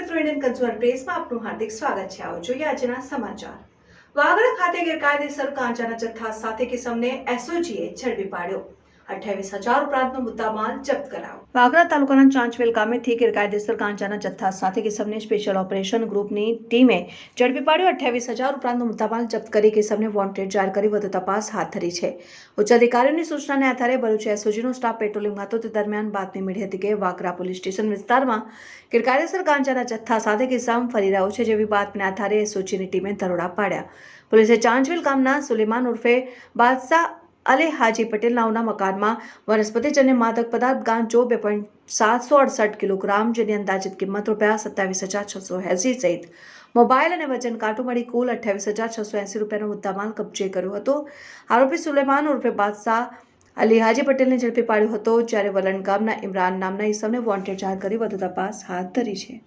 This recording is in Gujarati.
ઇન્ડિયન કન્ઝ્યુમર પ્રેસમાં આપનું હાર્દિક સ્વાગત છે. આવો જોઈએ આજના સમાચાર. વાગડ ખાતે ગેરકાયદેસર કાંચાના જથ્થા સાથે કિસમને એસઓજીએ ઝડપી પાડ્યો. અઠ્યાવીસ હજાર ઉપરાંતનો મુદ્દામાલ જપ્ત કરાયો. વાગરા તાલુકાના ચાંચવેલ ગામેથી ગેરકાયદેસર ગાંજાના જથ્થા સાથે કિસમને સ્પેશિયલ ઓપરેશન ગ્રુપની ટીમે ઝડપી પાડ્યો. અઠ્યાવીસ હજાર ઉપરાંતનો મુદ્દામાલ જપ્ત કરી કિસમને વોન્ટેડ જાહેર કરી. વધુ તપાસ હાથ ધરી છે. ઉચ્ચ અધિકારીઓની સૂચનાને આધારે ભરૂચ એસઓજીનો સ્ટાફ પેટ્રોલિંગ હતો. તે દરમિયાન બાતમી મળી હતી કે વાગરા પોલીસ સ્ટેશન વિસ્તારમાં ગેરકાયદેસર ગાંજાના જથ્થા સાથે કિસ્સામાં ફરી રહ્યો છે, જેવી બાતમીના આધારે એસઓજીની ટીમે દરોડા પાડ્યા. પોલીસે ચાંચવેલ ગામના સુલેમાન ઉર્ફે બાદશાહ અલે હાજી પટેલ નાવના મકાનમાં વનસ્પતિજન્ય માદક પદાર્થ ગાંજો બે પોઈન્ટ સાતસો અડસઠ કિલોગ્રામ, જેની અંદાજિત કિંમત રૂપિયા સત્તાવીસ હજાર છસો એંસી સહિત. મોબાઈલ અને વજન કાંટો મળી કુલ અઠ્યાવીસ હજાર છસો એંસી રૂપિયાનો મુદ્દામાલ કબજે કર્યો હતો. આરોપી સુલેમાન ઉર્ફે બાદશાહ અલી હાજી પટેલને ઝડપી પાડ્યો હતો, જ્યારે વલણ ગામના ઇમરાન નામના ઈસમને વોન્ટેડ જાહેર કરી વધુ તપાસ હાથ ધરી છે.